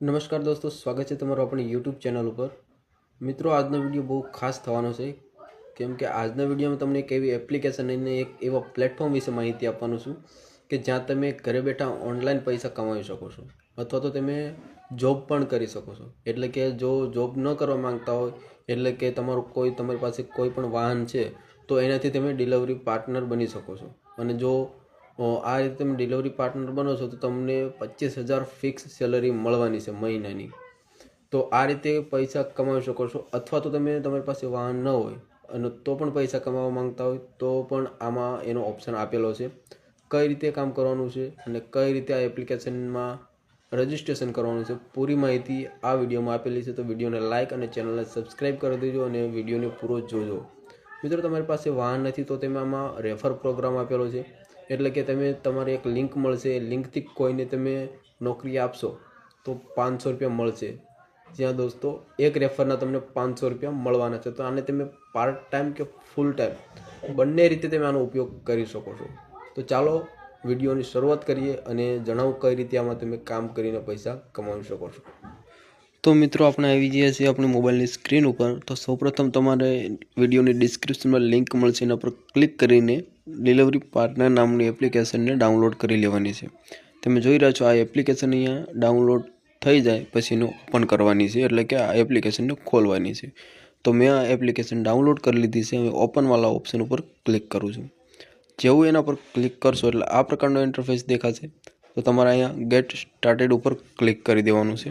નમસ્કાર દોસ્તો, સ્વાગત છે તમારું આપણી યુટ્યુબ ચેનલ ઉપર. મિત્રો, આજનો વીડિયો બહુ ખાસ થવાનો છે. કેમ કે આજના વિડીયોમાં તમને એક એવી એપ્લિકેશન અને એક એવા પ્લેટફોર્મ વિશે માહિતી આપવાનું છું કે જ્યાં તમે ઘરે બેઠા ઓનલાઈન પૈસા કમાવી શકો છો અથવા તો તમે જોબ પણ કરી શકો છો. એટલે કે જો જોબ ન કરવા માંગતા હોય, એટલે કે તમારું કોઈ, તમારી પાસે કોઈ પણ વાહન છે, તો એનાથી તમે ડિલિવરી પાર્ટનર બની શકો છો. અને જો આ રીતે તમે ડિલિવરી પાર્ટનર બનો છો તો તમને પચીસ હજાર ફિક્સ સેલરી મળવાની છે મહિનાની. તો આ રીતે પૈસા કમાવી શકો છો અથવા તો તમે તમારી પાસે વાહન ન હોય અને તો પણ પૈસા કમાવા માંગતા હોય તો પણ આમાં એનો ઓપ્શન આપેલો છે. કઈ રીતે કામ કરવાનું છે અને કઈ રીતે આ એપ્લિકેશનમાં રજિસ્ટ્રેશન કરવાનું છે પૂરી માહિતી આ વિડીયોમાં આપેલી છે તો વિડીયોને લાઇક અને ચેનલને સબસ્ક્રાઈબ કરી દેજો અને વિડીયોને પૂરો જોજો. મિત્રો, તમારી પાસે વાહન નથી તો તમે આમાં રેફર પ્રોગ્રામ આપેલો છે. એટલે કે તમે તમારે એક લિંક મળશે. લિંકથી કોઈને તમે નોકરી આપશો તો પાંચસો રૂપિયા મળશે. જ્યાં દોસ્તો, એક રેફરના તમને પાંચસો રૂપિયા મળવાના છે. તો આને તમે પાર્ટ ટાઈમ કે ફૂલ ટાઈમ બંને રીતે તમે આનો ઉપયોગ કરી શકો છો. તો ચાલો વિડીયોની શરૂઆત કરીએ અને જણાવો કઈ રીતે આમાં તમે કામ કરીને પૈસા કમાવી શકો છો. તો મિત્રો, આપણે આવી જઈએ છીએ આપણી મોબાઈલની સ્ક્રીન ઉપર. તો સૌપ્રથમ તમારે વિડીયોની ડિસ્ક્રિપ્શનમાં લિંક મળશે. એના પર ક્લિક કરીને ડિલિવરી પાર્ટનર નામની એપ્લિકેશનને ડાઉનલોડ કરી લેવાની છે. તમે જોઈ રહ્યા છો, આ એપ્લિકેશન અહીંયા ડાઉનલોડ થઈ જાય, પછી એને ઓપન કરવાની છે, એટલે કે આ એપ્લિકેશનને ખોલવાની છે. તો મેં આ એપ્લિકેશન ડાઉનલોડ કરી લીધી છે, હવે ઓપનવાળા ઓપ્શન ઉપર ક્લિક કરું છું. જેવું એના પર ક્લિક કરશો, એટલે આ પ્રકારનો ઇન્ટરફેસ દેખાશે. તો તમારે અહીંયા ગેટ સ્ટાર્ટેડ ઉપર ક્લિક કરી દેવાનું છે.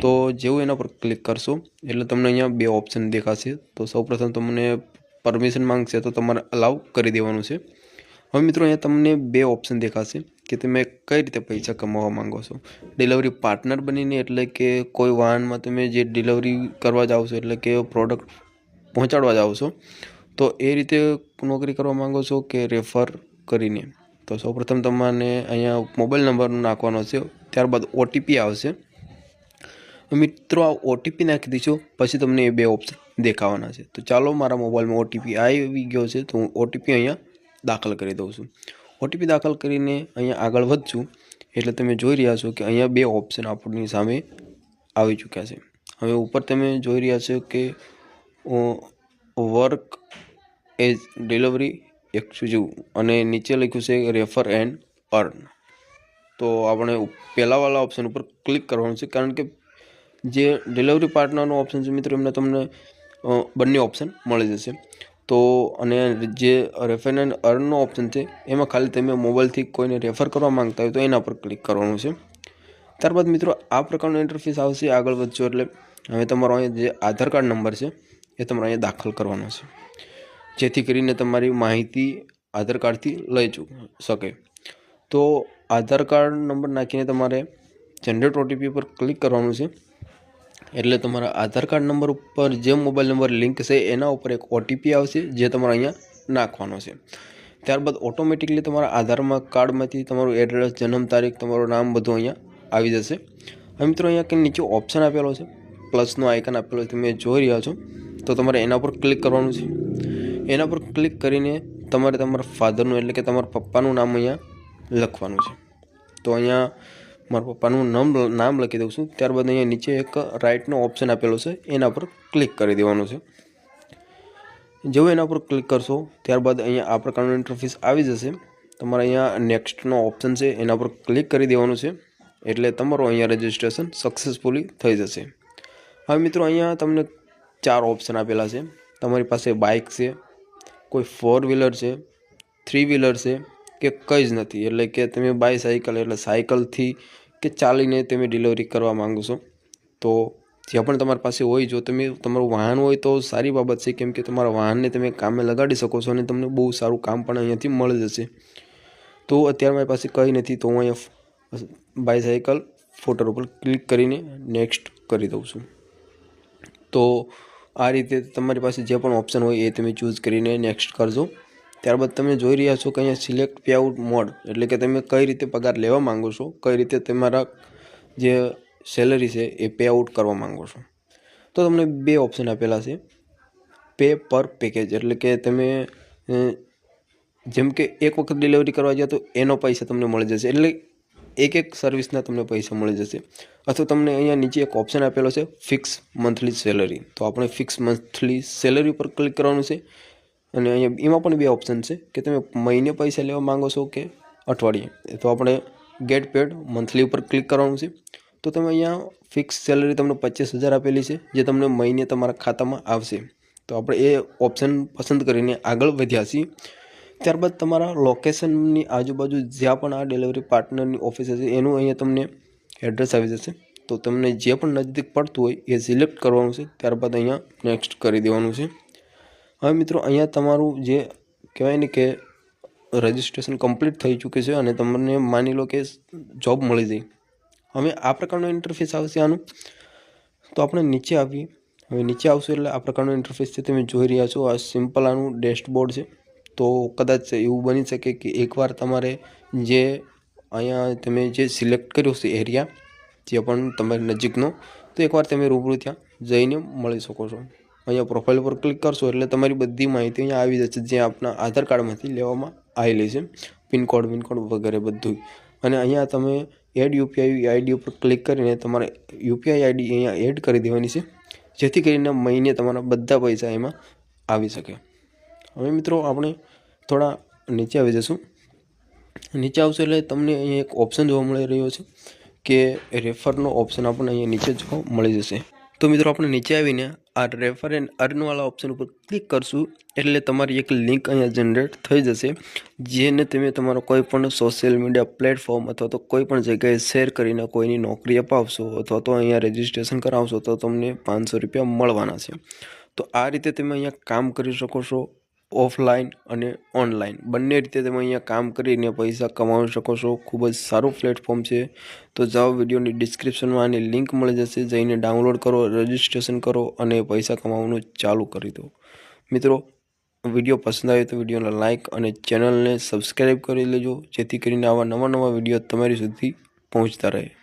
તો જેવું એના પર ક્લિક કરશો, એટલે તમને અહીંયા બે ઓપ્શન દેખાશે. તો સૌપ્રથમ તમને પરમિશન માંગશે તો તમારે અલાઉ કરી દેવાનું છે. હવે મિત્રો અહીંયા તમને બે ઓપ્શન દેખાશે કે તમે કઈ રીતે પૈસા કમાવા માંગો છો. ડિલિવરી પાર્ટનર બનીને એટલે કે કોઈ વાહનમાં તમે જે ડિલિવરી કરવા જાઓ છો એટલે કે પ્રોડક્ટ પહોંચાડવા જાઓ છો, તો એ રીતે નોકરી કરવા માંગો છો કે રેફર કરીને? તો સૌપ્રથમ તમારે અહીંયા મોબાઈલ નંબર નાખવાનો છે, ત્યારબાદ ઓટીપી આવશે. મિત્રો આ ઓટીપી નાખી દઈશો, પછી તમને એ બે ઓપ્શન દેખાવાના છે. તો ચાલો મારા મોબાઈલમાં ઓટીપી આવી ગયો છે, તો હું ઓટીપી અહીંયા દાખલ કરી દઉં છું. ઓટીપી દાખલ કરીને અહીંયા આગળ વધશું, એટલે તમે જોઈ રહ્યા છો કે અહીંયા બે ઓપ્શન આપણી સામે આવી ચૂક્યા છે. હવે ઉપર તમે જોઈ રહ્યા છો કે વર્ક એઝ ડિલિવરી એક્સક્લુઝિવ અને નીચે લખ્યું છે રેફર એન્ડ અર્ન તો આપણે પહેલાંવાળા ઓપ્શન ઉપર ક્લિક કરવાનું છે, કારણ કે જે ડિલિવરી પાર્ટનરનો ઓપ્શન છે, મિત્રો, એમને તમને બંને ઓપ્શન મળી જશે. તો, અને જે રેફર એન્ડ અર્નનો ઓપ્શન છે, એમાં ખાલી તમે મોબાઈલથી કોઈને રેફર કરવા માંગતા હોય તો એના પર ક્લિક કરવાનું છે. ત્યારબાદ મિત્રો, આ પ્રકારનો ઇન્ટરફેસ આવશે આગળ વધશો એટલે હવે તમારો અહીંયા જે આધાર કાર્ડ નંબર છે, એ તમારે અહીંયા દાખલ કરવાનો છે. જેથી કરીને તમારી માહિતી આધાર કાર્ડથી લઈ શકે. તો આધાર કાર્ડ નંબર નાખીને તમારે જનરેટ ઓટીપી પર ક્લિક કરવાનું છે. એટલે તમારા આધાર કાર્ડ નંબર ઉપર જે મોબાઈલ નંબર લિંક છે, એના ઉપર એક ઓટીપી આવશે, જે તમારે અહીંયા નાખવાનો છે. ત્યારબાદ ઓટોમેટિકલી તમારા આધારમાં કાર્ડમાંથી તમારું એડ્રેસ, જન્મ તારીખ, તમારું નામ બધું અહીંયા આવી જશે. હવે મિત્રો અહીંયા કંઈ નીચે ઓપ્શન આપેલો છે, પ્લસનો આઇકન આપેલો છે, તમે જોઈ રહ્યા છો, તો તમારે એના પર ક્લિક કરવાનું છે. એના પર ક્લિક કરીને તમારે તમારા ફાધરનું એટલે કે તમારા પપ્પાનું નામ અહીંયા લખવાનું છે. તો અહીંયા મારા પપ્પાનું નામ નામ લખી દઉં છું. ત્યારબાદ અહીંયા નીચે એક રાઇટનો ઓપ્શન આપેલો છે. એના પર ક્લિક કરી દેવાનું છે. જેવું એના પર ક્લિક કરશો, ત્યારબાદ અહીંયા આ પ્રકારનું ઇન્ટરફેસ આવી જશે. તમારે અહીંયા નેક્સ્ટનો ઓપ્શન છે, એના પર ક્લિક કરી દેવાનું છે. એટલે તમારું અહીંયા રજિસ્ટ્રેશન સક્સેસફુલી થઈ જશે. હવે મિત્રો, અહીંયા તમને ચાર ઓપ્શન આપેલા છે. તમારી પાસે બાઇક છે, કોઈ ફોર વ્હીલર છે થ્રી વ્હીલર છે કે કંઈ જ નથી. એટલે કે તમે બાય સાયકલ, એટલે સાયકલથી કે ચાલીને તમે ડિલિવરી કરવા માંગો છો. તો જે પણ તમારી પાસે હોય, જો તમે તમારું વાહન હોય, તો સારી બાબત છે કેમ કે તમારા વાહનને તમે કામે લગાડી શકો છો અને તમને બહુ સારું કામ પણ અહીંયાથી મળી જશે. તો અત્યારે મારી પાસે કંઈ નથી, તો હું અહીંયા બાયસાયકલ ફોટો ઉપર ક્લિક કરીને નેક્સ્ટ કરી દઉં છું. તો આ રીતે તમારી પાસે જે પણ ઓપ્શન હોય એ તમે ચૂઝ કરીને નેક્સ્ટ કરજો. ત્યારબાદ તમે જોઈ રહ્યા છો કે અહીંયા સિલેક્ટ પે આઉટ મોડ એટલે કે તમે કઈ રીતે પગાર લેવા માંગો છો, કઈ રીતે તમારા જે સેલરી છે એ પે આઉટ કરવા માંગો છો. તો તમને બે ઓપ્શન આપેલા છે. પે પર પેકેજ એટલે કે તમે જેમ કે એક વખત ડિલિવરી કરવા જાઓ તો એનો પૈસા તમને મળી જશે, એટલે એક એક સર્વિસના તમને પૈસા મળી જશે. અથવા તમને અહીંયા નીચે એક ઓપ્શન આપેલો છે ફિક્સ મંથલી સેલરી તો આપણે ફિક્સ મંથલી સેલરી ઉપર ક્લિક કરવાનું છે. અને અહીંયા એમાં પણ બે ઓપ્શન છે કે તમે મહિને પૈસા લેવા માંગો છો કે અઠવાડિયે. તો આપણે ગેટ પેડ મંથલી ઉપર ક્લિક કરવાનું છે. તો તમે અહીંયા ફિક્સ સેલરી તમને પચીસ હજાર આપેલી છે, જે તમને મહિને તમારા ખાતામાં આવશે. તો આપણે એ ઓપ્શન પસંદ કરીને આગળ વધ્યા છીએ. ત્યારબાદ તમારા લોકેશનની આજુબાજુ જ્યાં પણ આ ડિલિવરી પાર્ટનરની ઓફિસ હશે, એનું અહીંયા તમને એડ્રેસ આવી જશે. તો તમને જે પણ નજીક પડતું હોય એ સિલેક્ટ કરવાનું છે. ત્યારબાદ અહીંયા નેક્સ્ટ કરી દેવાનું છે. હવે મિત્રો, અહીંયા તમારું જે કહેવાય ને કે રજિસ્ટ્રેશન કમ્પ્લીટ થઈ ચૂક્યું છે અને તમને માની લો કે જોબ મળી જાય હવે આ પ્રકારનો ઇન્ટરફેસ આવશે આનું. તો આપણે નીચે આવીએ. હવે નીચે આવશું એટલે આ પ્રકારનો ઇન્ટરફેસ છે તમે જોઈ રહ્યા છો. આ સિમ્પલ આનું ડેશબોર્ડ છે. તો કદાચ એવું બની શકે કે એકવાર તમારે જે અહીંયા તમે જે સિલેક્ટ કર્યો છે એરિયા જે પણ તમારી નજીકનો, તો એકવાર તમે રૂબરૂ ત્યાં જઈને મળી શકો છો. અહીંયા પ્રોફાઇલ પર ક્લિક કરશો એટલે તમારી બધી માહિતી અહીંયા આવી જશે જે આપના આધાર કાર્ડમાંથી લેવામાં આવેલી છે. પિનકોડ વિનકોડ વગેરે બધું અને અહીંયા તમે એડ યુપીઆઈ આઈડી ઉપર ક્લિક કરીને તમારે યુપીઆઈ આઈડી અહીંયા એડ કરી દેવાની છે. જેથી કરીને મહિને તમારા બધા પૈસા એમાં આવી શકે. હવે મિત્રો આપણે થોડા નીચે આવી જશું. નીચે આવશે એટલે તમને અહીંયા એક ઓપ્શન જોવા મળી રહ્યો છે કે રેફરનો ઓપ્શન આપણને અહીંયા નીચે જોવા મળી જશે. તો મિત્રો આપણે નીચે આવીને આ રેફર એન્ડ અર્નવાળા ઓપ્શન ઉપર ક્લિક કરશું, એટલે તમારી એક લિંક અહીંયા જનરેટ થઈ જશે, જેને તમે તમારો કોઈ પણ સોશિયલ મીડિયા પ્લેટફોર્મ અથવા તો કોઈ પણ જગ્યાએ શેર કરીને કોઈની નોકરી અપાવશો અથવા તો અહીંયા રજિસ્ટ્રેશન કરાવશો તો તમને પાંચસો રૂપિયા મળવાના છે. તો આ રીતે તમે અહીંયા કામ કરી શકો છો. ઓફલાઈન અને ઓનલાઈન. બંને રીતે તમે અહીંયા કામ કરીને પૈસા કમાવી શકો છો. ખૂબ જ સારું પ્લેટફોર્મ છે. તો જાઓ, વિડીયોની ડિસ્ક્રિપ્શનમાં આની લિંક મળી જશે. જઈને ડાઉનલોડ કરો, રજિસ્ટ્રેશન કરો અને પૈસા કમાવાનું ચાલુ કરી દો. મિત્રો, વીડિયો પસંદ આવે તો વિડીયોને લાઇક અને ચેનલને સબસ્ક્રાઈબ કરી લેજો. જેથી કરીને આવા નવા નવા વીડિયો તમારી સુધી પહોંચતા રહે.